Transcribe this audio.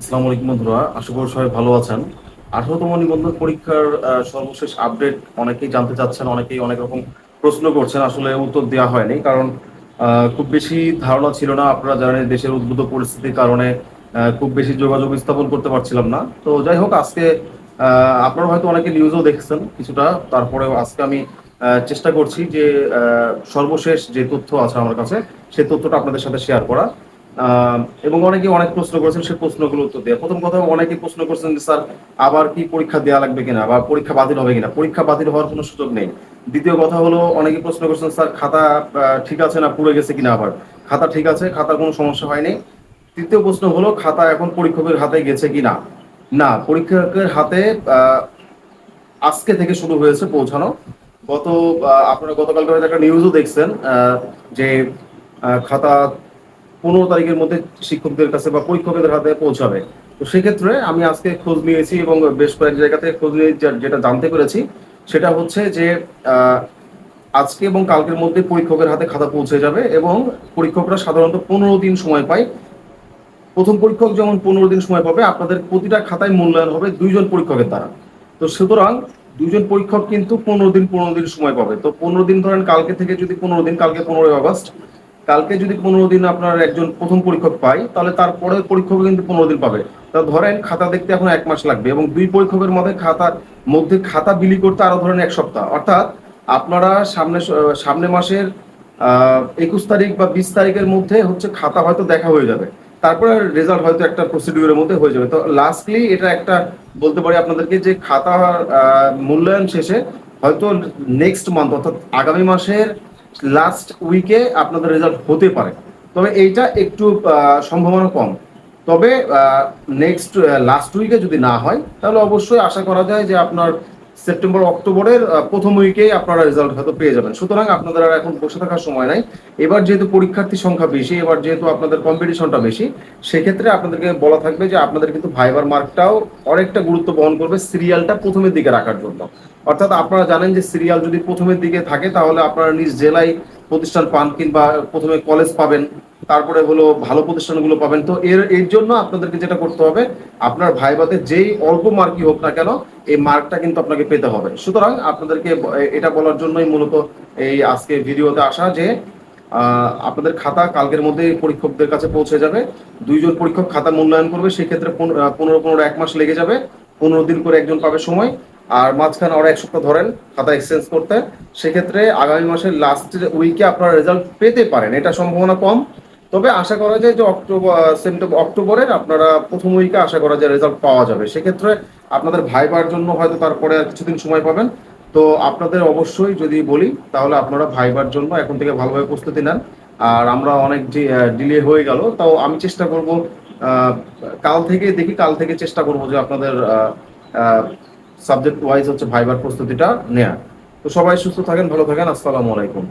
আসসালামু আলাইকুম বন্ধুরা, আশা করি সবাই ভালো আছেন। আঠারোতম নিবন্ধন পরীক্ষার সর্বশেষ আপডেট অনেকেই জানতে চাচ্ছেন, অনেকেই অনেক রকম প্রশ্ন করছেন, আসলে উত্তর দেওয়া হয়নি কারণ খুব বেশি ধারণা ছিল না। আপনারা জানেন দেশের উদ্ভূত পরিস্থিতির কারণে খুব বেশি যোগাযোগ স্থাপন করতে পারছিলাম না। তো যাই হোক, আজকে আপনারা হয়তো অনেকে নিউজও দেখছেন কিছুটা, তারপরেও আজকে আমি চেষ্টা করছি যে সর্বশেষ যে তথ্য আছে আমার কাছে সেই তথ্যটা আপনাদের সাথে শেয়ার করা। এবং অনেকে অনেক প্রশ্ন করেছেন সেই প্রশ্নগুলো উত্তর দেওয়া প্রথম কথা অনেকে প্রশ্ন করছেন যে, স্যার, আবার কি পরীক্ষা দেওয়া লাগবে কিনা? বা পরীক্ষা বাতিল হবে কিনা? পরীক্ষা বাতিল হওয়ার কোনো সুযোগ নেই। দ্বিতীয় কথা হলো অনেকে প্রশ্ন করছেন, স্যার, খাতা ঠিক আছে না, পুড়ে গেছে কিনা আবার? খাতা ঠিক আছে, খাতার কোনো সমস্যা হয়নি। তৃতীয় প্রশ্ন হলো, খাতা এখন পরীক্ষকের হাতে গেছে কিনা? না, পরীক্ষকের হাতে আজকে থেকে শুরু হয়েছে পৌঁছানো। গত আপনারা গতকালকার একটা নিউজও দেখছেন যে খাতা পনেরো তারিখের মধ্যে শিক্ষকদের কাছে বা পরীক্ষকদের হাতে পৌঁছাবে। তো সেক্ষেত্রে আমি আজকে খোঁজ নিয়েছি এবং বেশ কয়েক জায়গা থেকে খোঁজ নিয়ে যেটা জানতে পেরেছি, সেটা হচ্ছে যে আজকে এবং কালকের মধ্যে পরীক্ষকের হাতে খাতা পৌঁছে যাবে এবং পরীক্ষকরা সাধারণত পনেরো দিন সময় পায়। প্রথম পরীক্ষক যেমন পনেরো দিন সময় পাবে, আপনাদের প্রতিটা খাতায় মূল্যায়ন হবে দুইজন পরীক্ষকের দ্বারা। তো সুতরাং দুইজন পরীক্ষক কিন্তু পনেরো দিন পনেরো দিন সময় পাবে। তো পনেরো দিন ধরেন কালকে থেকে যদি পনেরো দিন, কালকে পনেরোই আগস্ট কালকে যদি পনেরো দিন আপনার একজন প্রথম পরীক্ষক পাই তাহলে তারপরে পরীক্ষক কিন্তু পনেরো দিন পাবে। তা ধরেন খাতা দেখতে এখন এক মাস লাগবে এবং দুই পরীক্ষকের মধ্যে খাতার মধ্যে খাতা বিলি করতে আরও ধরেন এক সপ্তাহ। অর্থাৎ আপনারা সামনে সামনে মাসের একুশ তারিখ বা বিশ তারিখের মধ্যে হচ্ছে খাতা হয়তো দেখা হয়ে যাবে। তারপরে রেজাল্ট হয়তো একটা প্রসিডিউরের মধ্যে হয়ে যাবে। তো লাস্টলি এটা একটা বলতে পারি আপনাদেরকে যে খাতা মূল্যায়ন শেষে হয়তো নেক্সট মান্থ অর্থাৎ আগামী মাসের লাস্ট উইকে আপনাদের রেজাল্ট হতে পারে। তবে এইটা একটু সম্ভাবনা কম। তবে নেক্সট লাস্ট উইকে যদি না হয়, তাহলে অবশ্যই আশা করা যায় যে আপনার সেপ্টেম্বর, অক্টোবরের প্রথম উইকেই আপনারা রেজাল্ট হয়তো পেয়ে যাবেন। সুতরাং আপনাদের আর এখন বসে থাকার সময় নাই। এবার যেহেতু পরীক্ষার্থী সংখ্যা বেশি, এবার যেহেতু আপনাদের কম্পিটিশনটা বেশি, সেক্ষেত্রে আপনাদেরকে বলা থাকবে যে আপনাদের কিন্তু ভাইবার মার্কটাও অনেকটা গুরুত্ব বহন করবে সিরিয়ালটা প্রথমের দিকে রাখার জন্য। অর্থাৎ আপনারা জানেন যে সিরিয়াল যদি প্রথমের দিকে থাকে, তাহলে আপনারা নিজ জেলায় প্রতিষ্ঠান পান কিংবা প্রথমে কলেজ পাবেন। তারপরে হলো ভালো প্রতিষ্ঠানগুলো পাবেন। তো এর এর জন্য আপনাদেরকে যেটা করতে হবে, আপনার ভাইবাতে যেই অল্প মার্কই হোক না কেন, এই মার্কটা কিন্তু আপনাকে পেতে হবে। সুতরাং আপনাদেরকে এটা বলার জন্যই মূলত এই আজকে ভিডিওতে আসা যে আপনাদের খাতা কালকের মধ্যে পরীক্ষকদের কাছে পৌঁছে যাবে। দুইজন পরীক্ষক খাতা মূল্যায়ন করবে, সেক্ষেত্রে পন- পনেরো পনেরো এক মাস লেগে যাবে। পনেরো দিন করে একজন পাবে সময়। আর মাঝখানে আরও এক সপ্তাহ ধরেন খাতা এক্সচেঞ্জ করতে। সেক্ষেত্রে আগামী মাসের লাস্ট উইকে আপনারা রেজাল্ট পেতে পারেন। এটা সম্ভাবনা কম। তবে আশা করা যায় যে অক্টোবর সেপ্টেম্বর, অক্টোবরের আপনারা প্রথম উইকে আশা করা যায় রেজাল্ট পাওয়া যাবে। সেক্ষেত্রে আপনাদের ভাইবার জন্য হয়তো তারপরে কিছুদিন সময় পাবেন। তো আপনাদের অবশ্যই যদি বলি, তাহলে আপনারা ভাইবার জন্য এখন থেকে ভালোভাবে প্রস্তুতি নেন। আর আমরা অনেক ডিলে হয়ে গেল, তাও আমি চেষ্টা করব কাল থেকে দেখি, কাল থেকে চেষ্টা করব যে আপনাদের সাবজেক্ট ওয়াইজ হচ্ছে ভাইবার প্রস্তুতিটা নেয়া তো সবাই সুস্থ থাকেন, ভালো থাকেন, আসসালামু আলাইকুম।